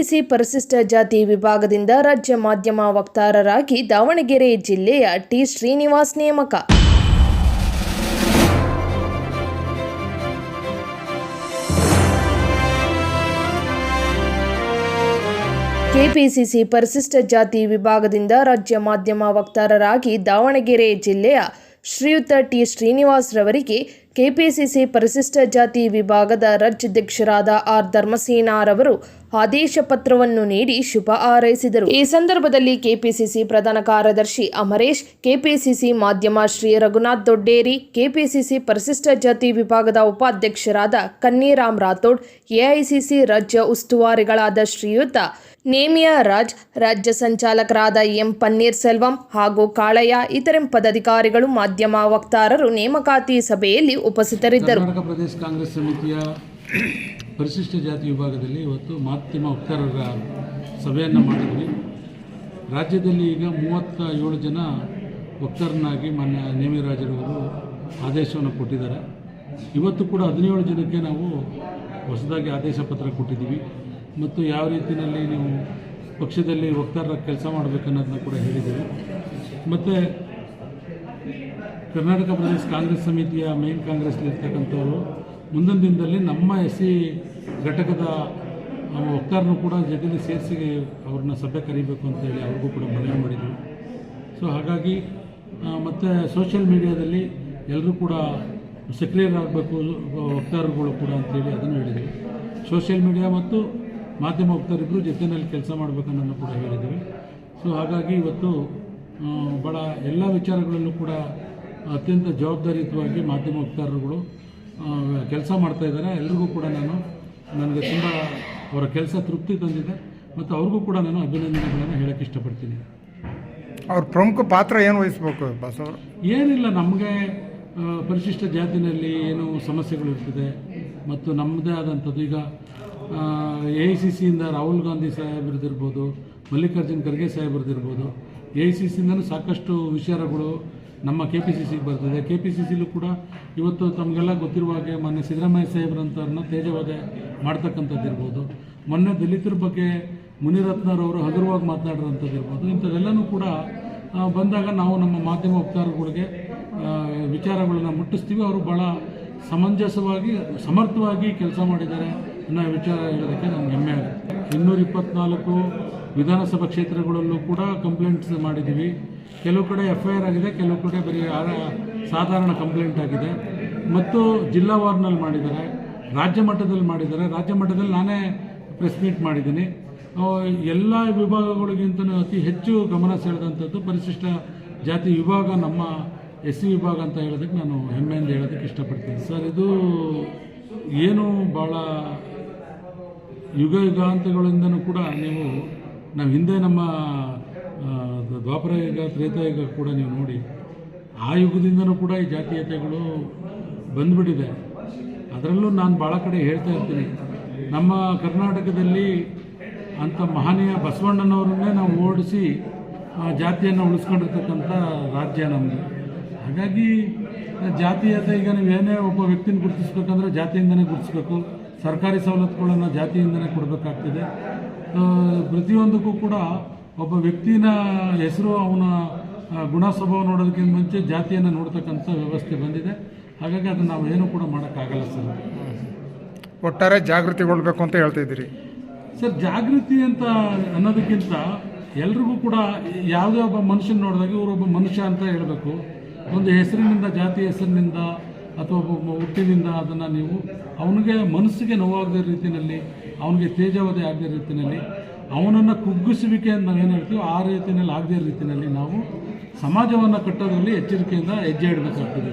KPCC ಪರಿಶಿಷ್ಟ ಜಾತಿ ವಿಭಾಗದಿಂದ ರಾಜ್ಯ ಮಾಧ್ಯಮ ವಕ್ತಾರರಾಗಿ ದಾವಣಗೆರೆ ಜಿಲ್ಲೆಯ ಟಿ ಶ್ರೀನಿವಾಸ್ ನೇಮಕ. ಕೆಪಿಸಿಸಿ ಪರಿಶಿಷ್ಟ ಜಾತಿ ವಿಭಾಗದಿಂದ ರಾಜ್ಯ ಮಾಧ್ಯಮ ವಕ್ತಾರರಾಗಿ ದಾವಣಗೆರೆ ಜಿಲ್ಲೆಯ ಶ್ರೀಯುತ ಟಿ ಶ್ರೀನಿವಾಸ್ ರವರಿಗೆ ಕೆಪಿಸಿಸಿ ಪರಿಶಿಷ್ಟ ಜಾತಿ ವಿಭಾಗದ ರಾಜ್ಯಾಧ್ಯಕ್ಷರಾದ ಆರ್ ಧರ್ಮಸೇನಾರವರು ಆದೇಶ ಪತ್ರವನ್ನು ನೀಡಿ ಶುಭ ಹಾರೈಸಿದರು. ಈ ಸಂದರ್ಭದಲ್ಲಿ ಕೆಪಿಸಿಸಿ ಪ್ರಧಾನ ಕಾರ್ಯದರ್ಶಿ ಅಮರೇಶ್, ಕೆಪಿಸಿಸಿ ಮಾಧ್ಯಮ ಶ್ರೀ ರಘುನಾಥ್ ದೊಡ್ಡೇರಿ, ಕೆಪಿಸಿಸಿ ಪರಿಶಿಷ್ಟ ಜಾತಿ ವಿಭಾಗದ ಉಪಾಧ್ಯಕ್ಷರಾದ ಕನ್ನಿರಾಮ್ ರಾಥೋಡ್, ಎಐಸಿಸಿ ರಾಜ್ಯ ಉಸ್ತುವಾರಿಗಳಾದ ಶ್ರೀಯುತ ನೇಮಿಯಾ ರಾಜ್ ರಾಜ್ಯ ಸಂಚಾಲಕರಾದ ಎಂ ಪನ್ನೀರ್ ಸೆಲ್ವಂ ಹಾಗೂ ಕಾಳಯ್ಯ, ಇತರೆ ಪದಾಧಿಕಾರಿಗಳು ಮಾಧ್ಯಮ ವಕ್ತಾರರು ನೇಮಕಾತಿ ಸಭೆಯಲ್ಲಿ ಉಪಸ್ಥಿತರಿದ್ದರು. ಪರಿಶಿಷ್ಟ ಜಾತಿ ವಿಭಾಗದಲ್ಲಿ ಇವತ್ತು ಮಾಧ್ಯಮ ವಕ್ತಾರರ ಸಭೆಯನ್ನು ಮಾಡಿದ್ವಿ. ರಾಜ್ಯದಲ್ಲಿ ಈಗ ಮೂವತ್ತ ಏಳು ಜನ ವಕ್ತಾರನಾಗಿ ಮಾನ್ಯ ನೇಮಿರಾಜರವರು ಆದೇಶವನ್ನು ಕೊಟ್ಟಿದ್ದಾರೆ. ಇವತ್ತು ಕೂಡ ಹದಿನೇಳು ಜನಕ್ಕೆ ನಾವು ಹೊಸದಾಗಿ ಆದೇಶ ಪತ್ರ ಕೊಟ್ಟಿದ್ದೀವಿ. ಮತ್ತು ಯಾವ ರೀತಿಯಲ್ಲಿ ನೀವು ಪಕ್ಷದಲ್ಲಿ ವಕ್ತಾರರ ಕೆಲಸ ಮಾಡಬೇಕನ್ನೋದನ್ನ ಕೂಡ ಹೇಳಿದ್ದೀವಿ. ಮತ್ತು ಕರ್ನಾಟಕ ಪ್ರದೇಶ ಕಾಂಗ್ರೆಸ್ ಸಮಿತಿಯ ಮೇನ್ ಕಾಂಗ್ರೆಸ್ಲಿರ್ತಕ್ಕಂಥವರು ಮುಂದಿನ ದಿನದಲ್ಲಿ ನಮ್ಮ ಎಸ್ ಸಿ ಘಟಕದ ವಕ್ತಾರರು ಕೂಡ ಜೊತೆಗೆ ಸೇರಿಸಿ ಅವ್ರನ್ನ ಸಭೆ ಕರಿಬೇಕು ಅಂತ ಹೇಳಿ ಅವ್ರಿಗೂ ಕೂಡ ಮನವಿ ಮಾಡಿದ್ವಿ ಸೊ ಹಾಗಾಗಿ ಮತ್ತು ಸೋಷಿಯಲ್ ಮೀಡಿಯಾದಲ್ಲಿ ಎಲ್ಲರೂ ಕೂಡ ಸಕ್ರಿಯರ್ ಆಗಬೇಕು, ವಕ್ತಾರರುಗಳು ಕೂಡ ಅಂತೇಳಿ ಅದನ್ನು ಹೇಳಿದ್ವಿ ಸೋಷಿಯಲ್ ಮೀಡಿಯಾ ಮತ್ತು ಮಾಧ್ಯಮ ವಕ್ತಾರಿಬ್ಬರು ಜೊತೆಯಲ್ಲಿ ಕೆಲಸ ಮಾಡಬೇಕನ್ನೋದನ್ನು ಕೂಡ ಹೇಳಿದ್ದೀವಿ ಸೊ ಹಾಗಾಗಿ ಇವತ್ತು ಭಾಳ ಎಲ್ಲ ವಿಚಾರಗಳಲ್ಲೂ ಕೂಡ ಅತ್ಯಂತ ಜವಾಬ್ದಾರಿಯುತವಾಗಿ ಮಾಧ್ಯಮ ವಕ್ತಾರರುಗಳು ಕೆಲಸ ಮಾಡ್ತಾ ಇದ್ದಾರೆ. ಎಲ್ರಿಗೂ ಕೂಡ ನಾನು ನನಗೆ ತುಂಬ ಅವರ ಕೆಲಸ ತೃಪ್ತಿ ತಂದಿದೆ ಮತ್ತು ಅವ್ರಿಗೂ ಕೂಡ ನಾನು ಅಭಿನಂದನೆಗಳನ್ನು ಹೇಳೋಕ್ಕೆ ಇಷ್ಟಪಡ್ತೀನಿ. ಅವ್ರ ಪ್ರಮುಖ ಪಾತ್ರ ಏನು ವಹಿಸ್ಬೇಕು ಬಸವರು ಏನಿಲ್ಲ ನಮಗೆ ಪರಿಶಿಷ್ಟ ಜಾತಿನಲ್ಲಿ ಏನು ಸಮಸ್ಯೆಗಳು ಇರ್ತದೆ. ಮತ್ತು ನಮ್ಮದೇ ಆದಂಥದ್ದು ಈಗ ಎ ಐ ಸಿ ಸಿಯಿಂದ ರಾಹುಲ್ ಗಾಂಧಿ ಸಾಹೇಬ್ರದ್ದಿರ್ಬೋದು ಮಲ್ಲಿಕಾರ್ಜುನ್ ಖರ್ಗೆ ಸಾಹೇಬ್ರದ್ದಿರ್ಬೋದು ಎ ಐ ಸಿ ಸಿಯಿಂದನೂ ಸಾಕಷ್ಟು ವಿಚಾರಗಳು ನಮ್ಮ ಕೆ ಪಿ ಸಿ ಸಿಗೆ ಬರ್ತದೆ. ಕೆ ಪಿ ಸಿ ಸಿಲೂ ಕೂಡ ಇವತ್ತು ತಮಗೆಲ್ಲ ಗೊತ್ತಿರುವ ಹಾಗೆ ಮೊನ್ನೆ ಸಿದ್ದರಾಮಯ್ಯ ಸಾಹೇಬ್ರಂಥವ್ರನ್ನ ತೇಜವಾದ ಮಾಡ್ತಕ್ಕಂಥದ್ದು ಇರ್ಬೋದು. ಮೊನ್ನೆ ದಲಿತರ ಬಗ್ಗೆ ಮುನಿರತ್ನರವರು ಹಗುರವಾಗಿ ಮಾತನಾಡಿರೋಂಥದ್ದು ಇರ್ಬೋದು. ಇಂಥವೆಲ್ಲನೂ ಕೂಡ ಬಂದಾಗ ನಾವು ನಮ್ಮ ಮಾಧ್ಯಮ ವಕ್ತಾರಗಳಿಗೆ ವಿಚಾರಗಳನ್ನ ಮುಟ್ಟಿಸ್ತೀವಿ. ಅವರು ಭಾಳ ಸಮಂಜಸವಾಗಿ, ಸಮರ್ಥವಾಗಿ ಕೆಲಸ ಮಾಡಿದ್ದಾರೆ ಅನ್ನೋ ವಿಚಾರ ಹೇಳೋದಕ್ಕೆ ನಮ್ಗೆ ಹೆಮ್ಮೆ ಆಗುತ್ತೆ. ಇನ್ನೂರ ಇಪ್ಪತ್ನಾಲ್ಕು ವಿಧಾನಸಭಾ ಕ್ಷೇತ್ರಗಳಲ್ಲೂ ಕೂಡ ಕಂಪ್ಲೇಂಟ್ಸ್ ಮಾಡಿದ್ದೀವಿ. ಕೆಲವು ಕಡೆ ಎಫ್ ಐ ಆರ್ ಆಗಿದೆ, ಕೆಲವು ಕಡೆ ಬರೀ ಸಾಧಾರಣ ಕಂಪ್ಲೇಂಟ್ ಆಗಿದೆ. ಮತ್ತು ಜಿಲ್ಲಾ ವಾರ್ನಲ್ಲಿ ಮಾಡಿದ್ದಾರೆ, ರಾಜ್ಯ ಮಟ್ಟದಲ್ಲಿ ಮಾಡಿದ್ದಾರೆ. ರಾಜ್ಯ ಮಟ್ಟದಲ್ಲಿ ನಾನೇ ಪ್ರೆಸ್ ಮೀಟ್ ಮಾಡಿದ್ದೀನಿ. ಎಲ್ಲ ವಿಭಾಗಗಳಿಗಿಂತಲೂ ಅತಿ ಹೆಚ್ಚು ಗಮನ ಸೆಳೆದಂಥದ್ದು ಪರಿಶಿಷ್ಟ ಜಾತಿ ವಿಭಾಗ, ನಮ್ಮ ಎಸ್ ಸಿ ವಿಭಾಗ ಅಂತ ಹೇಳೋದಕ್ಕೆ ನಾನು ಹೆಮ್ಮೆಯಿಂದ ಹೇಳೋದಕ್ಕೆ ಇಷ್ಟಪಡ್ತೀನಿ. ಸರ್, ಇದು ಏನು ಭಾಳ ಯುಗ ಯುಗಾಂತಗಳಿಂದನೂ ಕೂಡ ನೀವು ನಾವು ಹಿಂದೆ ನಮ್ಮ ದ್ವಾಪರ ಯುಗ ತ್ರೇತಾಯುಗ ಕೂಡ ನೀವು ನೋಡಿ ಆ ಯುಗದಿಂದನೂ ಕೂಡ ಈ ಜಾತೀಯತೆಗಳು ಬಂದುಬಿಟ್ಟಿದೆ. ಅದರಲ್ಲೂ ನಾನು ಭಾಳ ಕಡೆ ಹೇಳ್ತಾ ಇರ್ತೀನಿ. ನಮ್ಮ ಕರ್ನಾಟಕದಲ್ಲಿ ಅಂಥ ಮಹನೀಯ ಬಸವಣ್ಣನವರನ್ನೇ ನಾವು ಓಡಿಸಿ ಆ, ಜಾತಿಯನ್ನು ಉಳಿಸ್ಕೊಂಡಿರ್ತಕ್ಕಂಥ ರಾಜ್ಯ ನಮ್ಮದು ಹಾಗಾಗಿ ಜಾತೀಯತೆ ಈಗ ನೀವು ಏನೇ ಒಬ್ಬ ವ್ಯಕ್ತಿನ ಗುರುತಿಸ್ಬೇಕಂದ್ರೆ ಜಾತಿಯಿಂದನೇ ಗುರುತಿಸ್ಬೇಕು. ಸರ್ಕಾರಿ ಸವಲತ್ತುಗಳನ್ನು ಜಾತಿಯಿಂದನೇ ಕೊಡಬೇಕಾಗ್ತದೆ. ಪ್ರತಿಯೊಂದಕ್ಕೂ ಕೂಡ ಒಬ್ಬ ವ್ಯಕ್ತಿನ ಹೆಸರು ಅವನ ಗುಣ ಸ್ವಭಾವ ನೋಡೋದಕ್ಕಿಂತ ಮುಂಚೆ ಜಾತಿಯನ್ನು ನೋಡ್ತಕ್ಕಂಥ ವ್ಯವಸ್ಥೆ ಬಂದಿದೆ. ಹಾಗಾಗಿ ಅದನ್ನು ನಾವು ಏನೂ ಕೂಡ ಮಾಡೋಕ್ಕಾಗಲ್ಲ ಸರ್. ಒಟ್ಟಾರೆ ಜಾಗೃತಿಗೊಳ್ಬೇಕು ಅಂತ ಹೇಳ್ತಿದ್ದೀರಿ ಸರ್ ಜಾಗೃತಿ ಅಂತ ಅನ್ನೋದಕ್ಕಿಂತ ಎಲ್ರಿಗೂ ಕೂಡ ಯಾವುದೇ ಒಬ್ಬ ಮನುಷ್ಯನ ನೋಡಿದಾಗ ಇವರೊಬ್ಬ ಮನುಷ್ಯ ಅಂತ ಹೇಳಬೇಕು. ಒಂದು ಹೆಸರಿನಿಂದ ಜಾತಿ ಹೆಸರಿನಿಂದ ಅಥವಾ ಒಬ್ಬ ಹುಟ್ಟಿನಿಂದ ಅದನ್ನು ನೀವು ಅವನಿಗೆ ಮನಸ್ಸಿಗೆ ನೋವಾಗದ ರೀತಿಯಲ್ಲಿ ಅವನಿಗೆ ತೇಜವಧೆ ಆಗದೇ ರೀತಿಯಲ್ಲಿ ಅವನನ್ನು ಕುಗ್ಗಿಸುವಿಕೆ ಅಂತ ನಾವೇನು ಹೇಳ್ತೀವೋ ಆ ರೀತಿಯಲ್ಲಿ ಆಗದೇ ರೀತಿಯಲ್ಲಿ ನಾವು ಸಮಾಜವನ್ನು ಕಟ್ಟೋದ್ರಲ್ಲಿ ಎಚ್ಚರಿಕೆಯಿಂದ ಹೆಜ್ಜೆ ಇಡಬೇಕಾಗ್ತದೆ